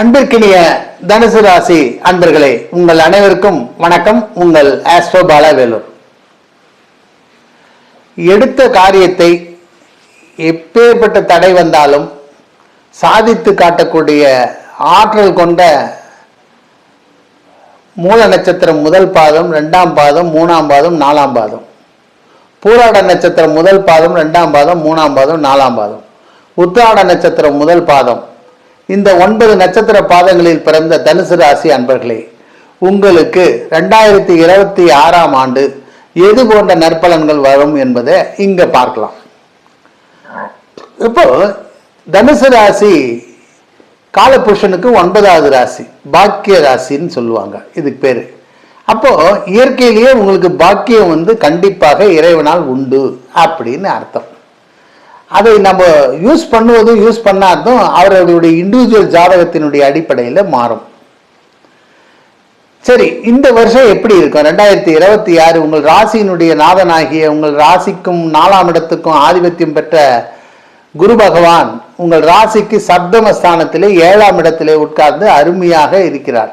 அன்பிற்கினிய தனுசு ராசி அன்பர்களே உங்கள் அனைவருக்கும் வணக்கம். உங்கள் ஆஸ்ட்ரோ பாலவேலூர். எடுத்த காரியத்தை எப்பேற்பட்ட தடை வந்தாலும் சாதித்து காட்டக்கூடிய ஆற்றல் கொண்ட மூல நட்சத்திரம் முதல் பாதம் ரெண்டாம் பாதம் மூணாம் பாதம் நாலாம் பாதம். பூராட நட்சத்திரம் முதல் பாதம் ரெண்டாம் பாதம் மூணாம் பாதம் நாலாம் பாதம். உத்திராட நட்சத்திரம் முதல் பாதம் இந்த ஒன்பது நட்சத்திர பாதங்களில் பிறந்த தனுசு ராசி அன்பர்களே உங்களுக்கு ரெண்டாயிரத்தி இருபத்தி ஆறாம் ஆண்டு எது போன்ற நற்பலன்கள் வரும் என்பதை இங்க பார்க்கலாம். இப்போ தனுசு ராசி காலபுருஷனுக்கு ஒன்பதாவது ராசி பாக்கிய ராசின்னு சொல்லுவாங்க இதுக்கு பேரு. அப்போ இயற்கையிலேயே உங்களுக்கு பாக்கியம் வந்து கண்டிப்பாக இறைவனால் உண்டு அப்படின்னு அர்த்தம். அதை நம்ம யூஸ் பண்ணுவதும் யூஸ் பண்ணாதும் அவர்களுடைய இண்டிவிஜுவல் ஜாதகத்தினுடைய அடிப்படையில் மாறும். சரி இந்த வருஷம் எப்படி இருக்கும்? ரெண்டாயிரத்தி இருபத்தி ஆறு உங்கள் ராசியினுடைய நாதனாகிய உங்கள் ராசிக்கும் நாலாம் இடத்துக்கும் ஆதிபத்தியம் பெற்ற குரு பகவான் உங்கள் ராசிக்கு சப்தம ஸ்தானத்திலே ஏழாம் இடத்திலே உட்கார்ந்து அருமையாக இருக்கிறார்.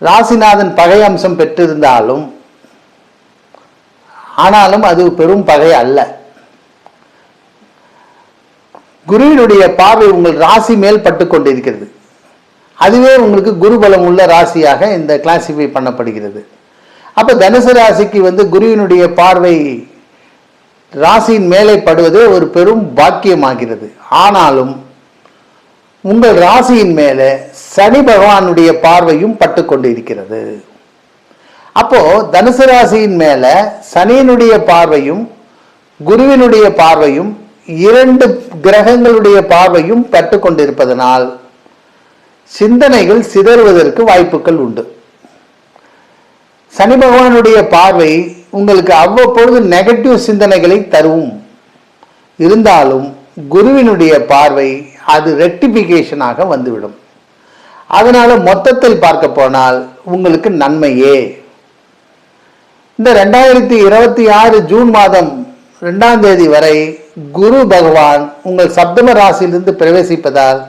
ராசிநாதன் பகை அம்சம் பெற்றிருந்தாலும் ஆனாலும் அது பெரும் பகை அல்ல. குருவினுடைய பார்வை உங்கள் ராசி மேல் பட்டு கொண்டிருக்கிறது. அதுவே உங்களுக்கு குருபலம் உள்ள ராசியாக இந்த கிளாசிஃபை பண்ணப்படுகிறது. அப்போ தனுசு ராசிக்கு வந்து குருவினுடைய பார்வை ராசியின் மேலே படுவதே ஒரு பெரும் பாக்கியமாகிறது. ஆனாலும் உங்கள் ராசியின் மேலே சனி பகவானுடைய பார்வையும் பட்டு கொண்டிருக்கிறது. அப்போ தனுசு ராசியின் மேலே சனியினுடைய பார்வையும் குருவினுடைய பார்வையும் இரண்டு கிரகங்களுடைய பார்வையும் பட்டு கொண்டிருப்பதனால் சிந்தனைகள் சிதறுவதற்கு வாய்ப்புகள் உண்டு. சனி பகவானுடைய பார்வை உங்களுக்கு அவ்வப்பொழுது நெகட்டிவ் சிந்தனைகளை தரும். இருந்தாலும் குருவினுடைய பார்வை அது ரெக்டிபிகேஷனாக வந்துவிடும். அதனால மொத்தத்தில் பார்க்க போனால் உங்களுக்கு நன்மையே. இந்த ரெண்டாயிரத்தி இருபத்தி ஆறு ஜூன் மாதம் ரெண்டாம் தேதி வரை குரு பகவான் உங்கள் சப்தம ராசியிலிருந்து பிரவேசிப்பதால்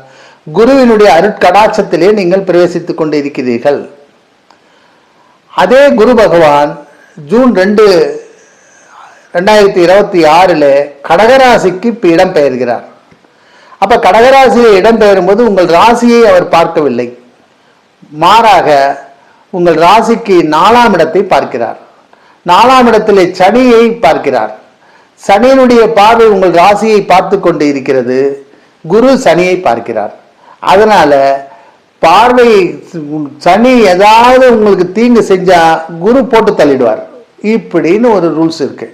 குருவினுடைய அருட்கடாட்சத்திலே நீங்கள் பிரவேசித்துக் கொண்டு இருக்கிறீர்கள் அதே குரு பகவான் ஜூன் ரெண்டு ரெண்டாயிரத்தி இருபத்தி ஆறில் கடகராசிக்கு இப்போ இடம்பெயர்கிறார் அப்போ கடகராசியை இடம்பெயரும்போது உங்கள் ராசியை அவர் பார்க்கவில்லை. மாறாக உங்கள் ராசிக்கு நாலாம் இடத்தை பார்க்கிறார். நாலாம் இடத்திலே சனியை பார்க்கிறார். சனியினுடைய பார்வை உங்கள் ராசியை பார்த்து கொண்டு இருக்கிறது. குரு சனியை பார்க்கிறார். அதனால பார்வை சனி ஏதாவது உங்களுக்கு தீங்கு செஞ்சா குரு போட்டு தள்ளிடுவார். இப்படின்னு ஒரு ரூல்ஸ் இருக்கு.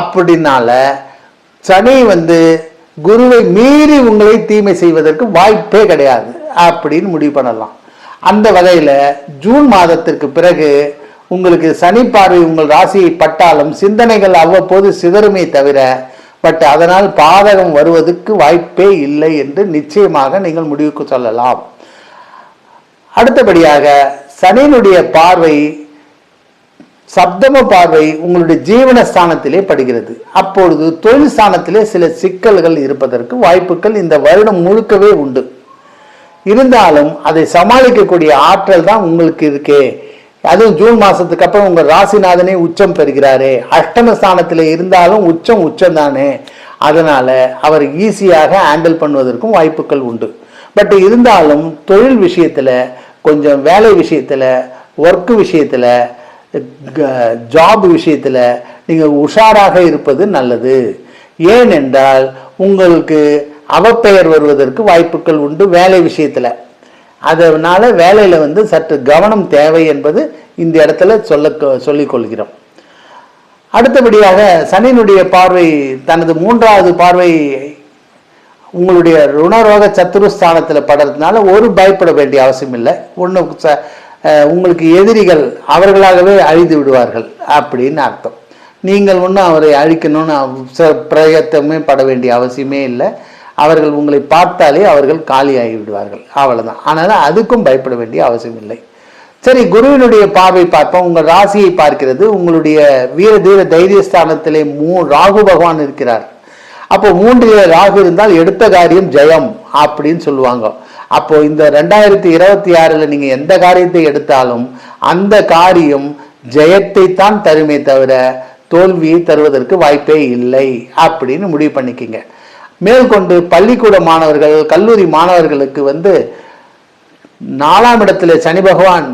அப்படினால சனி வந்து குருவை மீறி உங்களை தீமை செய்வதற்கு வாய்ப்பே கிடையாது. அப்படின்னு முடிவு பண்ணலாம். அந்த வகையில் ஜூன் மாதத்திற்கு பிறகு உங்களுக்கு சனி பார்வை உங்கள் ராசியை பட்டாலும் சிந்தனைகள் அவ்வப்போது சிதறுமே தவிர பட் அதனால் பாதகம் வருவதற்கு வாய்ப்பே இல்லை என்று நிச்சயமாக நீங்கள் முடிவுக்கு சொல்லலாம். அடுத்தபடியாக சனியினுடைய பார்வை சப்தம பார்வை உங்களுடைய ஜீவன ஸ்தானத்திலே படுகிறது. அப்பொழுது தொழில் ஸ்தானத்திலே சில சிக்கல்கள் இருப்பதற்கு வாய்ப்புகள் இந்த வருடம் முழுக்கவே உண்டு. இருந்தாலும் அதை சமாளிக்கக்கூடிய ஆற்றல் தான் உங்களுக்கு இருக்கே. அதுவும் ஜூன் மாசத்துக்கு அப்புறம் உங்க ராசிநாதனே உச்சம் பெறுகிறாரே. அஷ்டம ஸ்தானத்தில் இருந்தாலும் உச்சம் உச்சம் தானே. அதனால அவர் ஈஸியாக ஹேண்டில் பண்ணுவதற்கும் வாய்ப்புகள் உண்டு. பட் இருந்தாலும் தொழில் விஷயத்துல கொஞ்சம் வேலை விஷயத்துல ஒர்க் விஷயத்துல ஜாப் விஷயத்துல நீங்க உஷாராக இருப்பது நல்லது. ஏனென்றால் உங்களுக்கு அவப்பெயர் வருவதற்கு வாய்ப்புகள் உண்டு வேலை விஷயத்துல. அதனால் வேலையில் வந்து சற்று கவனம் தேவை என்பது இந்த இடத்துல சொல்ல சொல்லிக் கொள்கிறோம். அடுத்தபடியாக சனியினுடைய பார்வை தனது மூன்றாவது பார்வை உங்களுடைய ருணரோக சத்துருஸ்தானத்தில் படுறதுனால ஒரு பயப்பட வேண்டிய அவசியம் இல்லை. ஒன்று உங்களுக்கு எதிரிகள் அவர்களாகவே அழிந்து விடுவார்கள் அப்படின்னு அர்த்தம். நீங்கள் ஒன்றும் அவரை அழிக்கணும்னு ச- பட வேண்டிய அவசியமே இல்லை. அவர்கள் உங்களை பார்த்தாலே அவர்கள் காலியாகி விடுவார்கள். அவ்வளவுதான். ஆனால் அதுக்கும் பயப்பட வேண்டிய அவசியம் இல்லை. சரி குருவினுடைய பார்வை பார்ப்போம். உங்கள் ராசியை பார்க்கிறது. உங்களுடைய வீர தீர தைரியஸ்தானத்திலே மூ ராகு பகவான் இருக்கிறார். அப்போ மூன்றில் ராகு இருந்தால் எடுத்த காரியம் ஜெயம் அப்படின்னு சொல்லுவாங்க. அப்போ இந்த ரெண்டாயிரத்தி இருபத்தி ஆறில் நீங்கள் எந்த காரியத்தை எடுத்தாலும் அந்த காரியம் ஜெயத்தை தான் தருமே தவிர தோல்வியை தருவதற்கு வாய்ப்பே இல்லை அப்படின்னு முடிவு பண்ணிக்கிங்க. மேற்கொண்டு பள்ளிக்கூட மாணவர்கள் கல்லூரி மாணவர்களுக்கு வந்து நாலாம் இடத்துல சனி பகவான்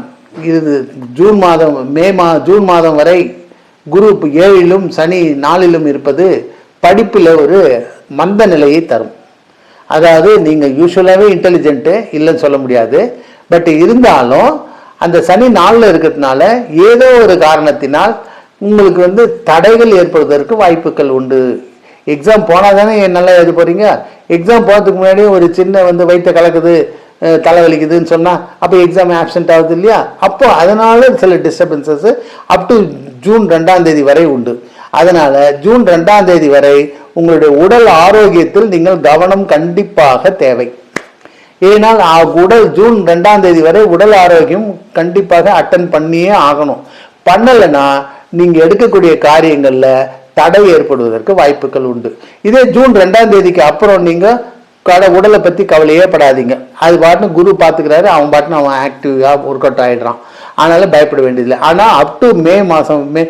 இது ஜூன் மாதம் மே மா ஜூன் மாதம் வரை குரு ஏழிலும் சனி நாலிலும் இருப்பது படிப்பில் ஒரு மந்த நிலையை தரும். அதாவது நீங்கள் யூஸ்வலாகவே இன்டெலிஜென்ட்டு இல்லைன்னு சொல்ல முடியாது. பட் இருந்தாலும் அந்த சனி நாளில் இருக்கிறதுனால ஏதோ ஒரு காரணத்தினால் உங்களுக்கு வந்து தடைகள் ஏற்படுவதற்கு வாய்ப்புகள் உண்டு. எக்ஸாம் போனால் தானே நல்லா எழுத போகிறீங்க எக்ஸாம் போகிறதுக்கு முன்னாடி ஒரு சின்ன வந்து வயிற்ற கலக்குது தலைவலிக்குதுன்னு சொன்னால் அப்போ எக்ஸாம் ஆப்சண்ட் ஆகுது இல்லையா? அப்போ அதனால சில டிஸ்டர்பன்சஸ் அப் டு ஜூன் ரெண்டாம் தேதி வரை உண்டு. அதனால ஜூன் ரெண்டாம் தேதி வரை உங்களுடைய உடல் ஆரோக்கியத்தில் நீங்கள் கவனம் கண்டிப்பாக தேவை. ஏனால் உடல் ஜூன் ரெண்டாம் தேதி வரை உடல் ஆரோக்கியம் கண்டிப்பாக அட்டன் பண்ணியே ஆகணும். பண்ணலைன்னா நீங்கள் எடுக்கக்கூடிய காரியங்களில் தடை ஏற்படுவதற்கு வாய்ப்புகள் உண்டு. இதே ஜூன் ரெண்டாம் தேதிக்கு அப்புறம் நீங்க கடை உடலை பத்தி கவலையே படாதீங்க. அது பாட்டுன்னு குரு பாத்துக்கிறாரு அவன் பாட்டுன்னு அவன் ஆக்டிவா ஒர்க் அவுட் ஆயிடுறான். அதனால பயப்பட வேண்டியதில்லை. ஆனா அப் டு மே மாசம் மே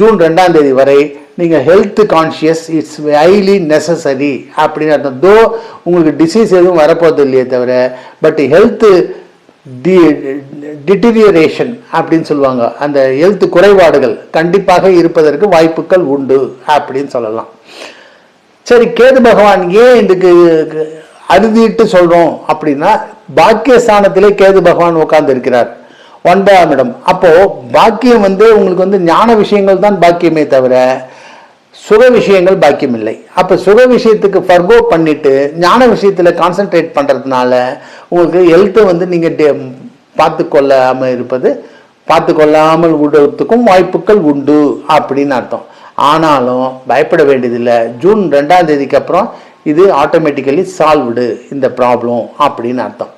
ஜூன் ரெண்டாம் தேதி வரை நீங்க health conscious it's highly necessary அப்படின்னு அர்த்தம். தோ உங்களுக்கு டிசீஸ் எதுவும் வரப்போறது இல்லையே தவிர பட் ஹெல்த் டி டிட்டீரியரேஷன் அப்படின்னு சொல்லுவாங்க. அந்த எழுத்து குறைபாடுகள் கண்டிப்பாக இருப்பதற்கு வாய்ப்புகள் உண்டு அப்படின்னு சொல்லலாம். சரி கேது பகவான் ஏன் இதுக்கு அறுதிட்டு சொல்கிறோம் அப்படின்னா பாக்கியஸ்தானத்திலே கேது பகவான் உட்கார்ந்து இருக்கிறார் ஒன்பதாம் இடம். அப்போது பாக்கியம் வந்து உங்களுக்கு வந்து ஞான விஷயங்கள் தான் பாக்கியமே தவிர சுக விஷயங்கள் பாக்கியம் இல்லை அப்போ சுக விஷயத்துக்கு ஃபர்கோ பண்ணிட்டு ஞான விஷயத்தில் கான்சென்ட்ரேட் பண்ணுறதுனால உங்களுக்கு ஹெல்த்தை வந்து நீங்கள் பார்த்து கொள்ளாமல் இருப்பது பார்த்து கொள்ளாமல் விடுறதுக்கும் வாய்ப்புகள் உண்டு அப்படின்னு அர்த்தம். ஆனாலும் பயப்பட வேண்டியதில்லை. ஜூன் ரெண்டாம் தேதிக்கு அப்புறம் இது ஆட்டோமேட்டிக்கலி சால்வ்டு இந்த ப்ராப்ளம் அப்படின்னு அர்த்தம்.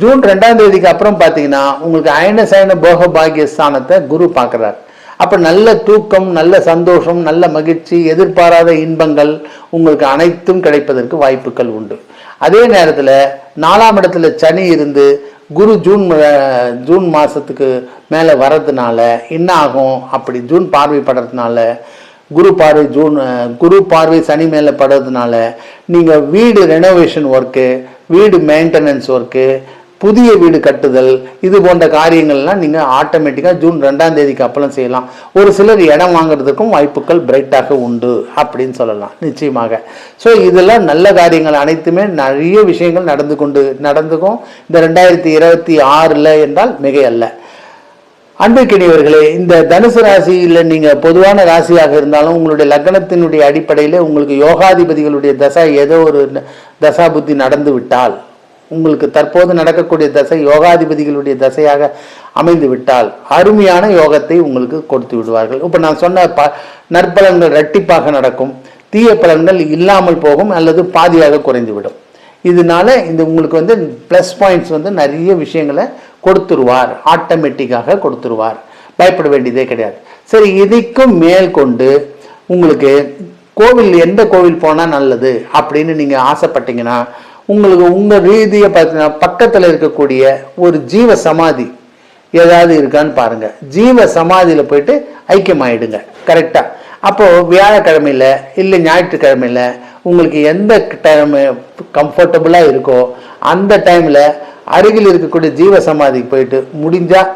ஜூன் ரெண்டாம் தேதிக்கு அப்புறம் பார்த்தீங்கன்னா உங்களுக்கு அயன சயன போக பாகிய ஸ்தானத்தை குரு பார்க்குறார். அப்போ நல்ல தூக்கம் நல்ல சந்தோஷம் நல்ல மகிழ்ச்சி எதிர்பாராத இன்பங்கள் உங்களுக்கு அனைத்தும் கிடைப்பதற்கு வாய்ப்புகள் உண்டு. அதே நேரத்தில் நாலாம் இடத்துல சனி இருந்து குரு ஜூன் ஜூன் மாதத்துக்கு மேலே வர்றதுனால என்ன ஆகும் அப்படி ஜூன் பார்வை படுறதுனால குரு பார்வை ஜூன் குரு பார்வை சனி மேலே படுறதுனால நீங்கள் வீடு ரெனோவேஷன் ஒர்க்கு வீடு மெயின்டெனன்ஸ் ஒர்க்கு புதிய வீடு கட்டுதல் இது போன்ற காரியங்கள்லாம் நீங்கள் ஆட்டோமேட்டிக்காக ஜூன் ரெண்டாம் தேதிக்கு அப்புறம் செய்யலாம். ஒரு சிலர் இடம் வாங்குறதுக்கும் வாய்ப்புகள் பிரைட்டாக உண்டு அப்படின்னு சொல்லலாம் நிச்சயமாக. ஸோ இதெல்லாம் நல்ல காரியங்கள் அனைத்துமே நிறைய விஷயங்கள் நடந்து கொண்டு நடந்துக்கும். இந்த ரெண்டாயிரத்தி இருபத்தி ஆறில் என்றால் மிக அல்ல இந்த தனுசு ராசியில் நீங்கள் பொதுவான ராசியாக இருந்தாலும் உங்களுடைய லக்னத்தினுடைய அடிப்படையில் உங்களுக்கு யோகாதிபதிகளுடைய தசை ஏதோ ஒரு தசா புத்தி நடந்து விட்டால் உங்களுக்கு தற்போது நடக்கக்கூடிய தசை யோகாதிபதிகளுடைய தசையாக அமைந்து விட்டால் அருமையான யோகத்தை உங்களுக்கு கொடுத்து விடுவார்கள். இப்போ நான் சொன்ன ப நற்பலன்கள் இரட்டிப்பாக நடக்கும். தீய பலன்கள் இல்லாமல் போகும் அல்லது பாதியாக குறைந்துவிடும். இதனால இந்த உங்களுக்கு வந்து ப்ளஸ் பாயிண்ட்ஸ் வந்து நிறைய விஷயங்களை கொடுத்துருவார். ஆட்டோமேட்டிக்காக கொடுத்துருவார். பயப்பட வேண்டியதே கிடையாது. சரி இதுக்கும் மேல் கொண்டு உங்களுக்கு கோவில் எந்த கோவில் போனால் நல்லது அப்படின்னு நீங்கள் ஆசைப்பட்டீங்கன்னா உங்களுக்கு உங்கள் ரீதியை பார்த்தீங்கன்னா பக்கத்தில் இருக்கக்கூடிய ஒரு ஜீவ சமாதி ஏதாவது இருக்கான்னு பாருங்கள் ஜீவ சமாதியில் போயிட்டு ஐக்கியமாயிடுங்க. கரெக்டாக அப்போது வியாழக்கிழமையில இல்லை ஞாயிற்றுக்கிழமையில உங்களுக்கு எந்த டைம் கம்ஃபர்டபுளாக இருக்கோ அந்த டைமில் அருகில் இருக்கக்கூடிய ஜீவ சமாதிக்கு போயிட்டு முடிஞ்சால்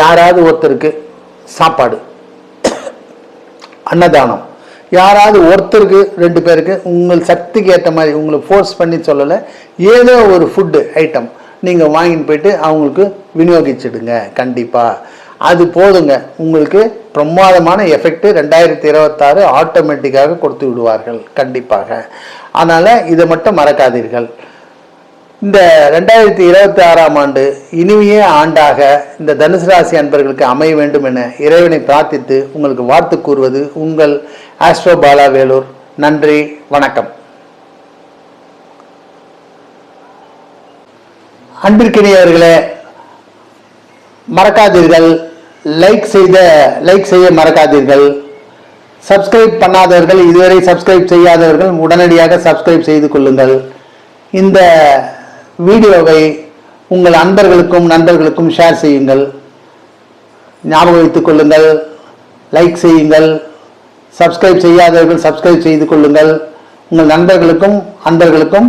யாராவது ஒருத்தருக்கு சாப்பாடு அன்னதானம். யாராவது ஒருத்தருக்கு ரெண்டு பேருக்கு உங்கள் சக்திக்கு ஏற்ற மாதிரி உங்களை ஃபோர்ஸ் பண்ணி சொல்லலை ஏதோ ஒரு ஃபுட்டு ஐட்டம் நீங்கள் வாங்கிட்டு போயிட்டு அவங்களுக்கு விநியோகிச்சிடுங்க கண்டிப்பாக அது போதுங்க. உங்களுக்கு பிரமாதமான எஃபெக்ட்டு ரெண்டாயிரத்தி இருபத்தாறு ஆட்டோமேட்டிக்காக கொடுத்து விடுவார்கள் கண்டிப்பாக. அதனால் இதை மட்டும் மறக்காதீர்கள். இந்த ரெண்டாயிரத்தி இருபத்தி ஆறாம் ஆண்டு இனிமைய ஆண்டாக இந்த தனுசு ராசி அன்பர்களுக்கு அமைய வேண்டும் என இறைவனை பிரார்த்தித்து உங்களுக்கு வாழ்த்து கூறுவது உங்கள் ஆஸ்ட்ரோ பாலா வேலூர். நன்றி வணக்கம். அன்பிற்கினியவர்களே மறக்காதீர்கள். லைக் செய்த லைக் செய்ய மறக்காதீர்கள். சப்ஸ்கிரைப் பண்ணாதவர்கள் இதுவரை சப்ஸ்கிரைப் செய்யாதவர்கள் உடனடியாக சப்ஸ்கிரைப் செய்து கொள்ளுங்கள். இந்த வீடியோவை உங்கள் அன்பர்களுக்கும் நண்பர்களுக்கும் ஷேர் செய்யுங்கள். ஞாபகம் வைத்துக் கொள்ளுங்கள். லைக் செய்யுங்கள். சப்ஸ்கிரைப் செய்யாதவர்கள் சப்ஸ்கிரைப் செய்து கொள்ளுங்கள். உங்கள் நண்பர்களுக்கும் அன்பர்களுக்கும்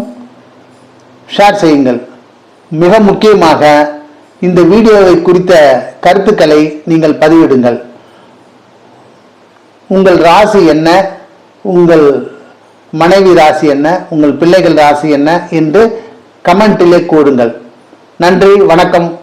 ஷேர் செய்யுங்கள். மிக முக்கியமாக இந்த வீடியோவை குறித்த கருத்துக்களை நீங்கள் பதிவிடுங்கள். உங்கள் ராசி என்ன? உங்கள் மனைவி ராசி என்ன? உங்கள் பிள்ளைகள் ராசி என்ன? என்று கமெண்டிலே கூறுங்கள். நன்றி வணக்கம்.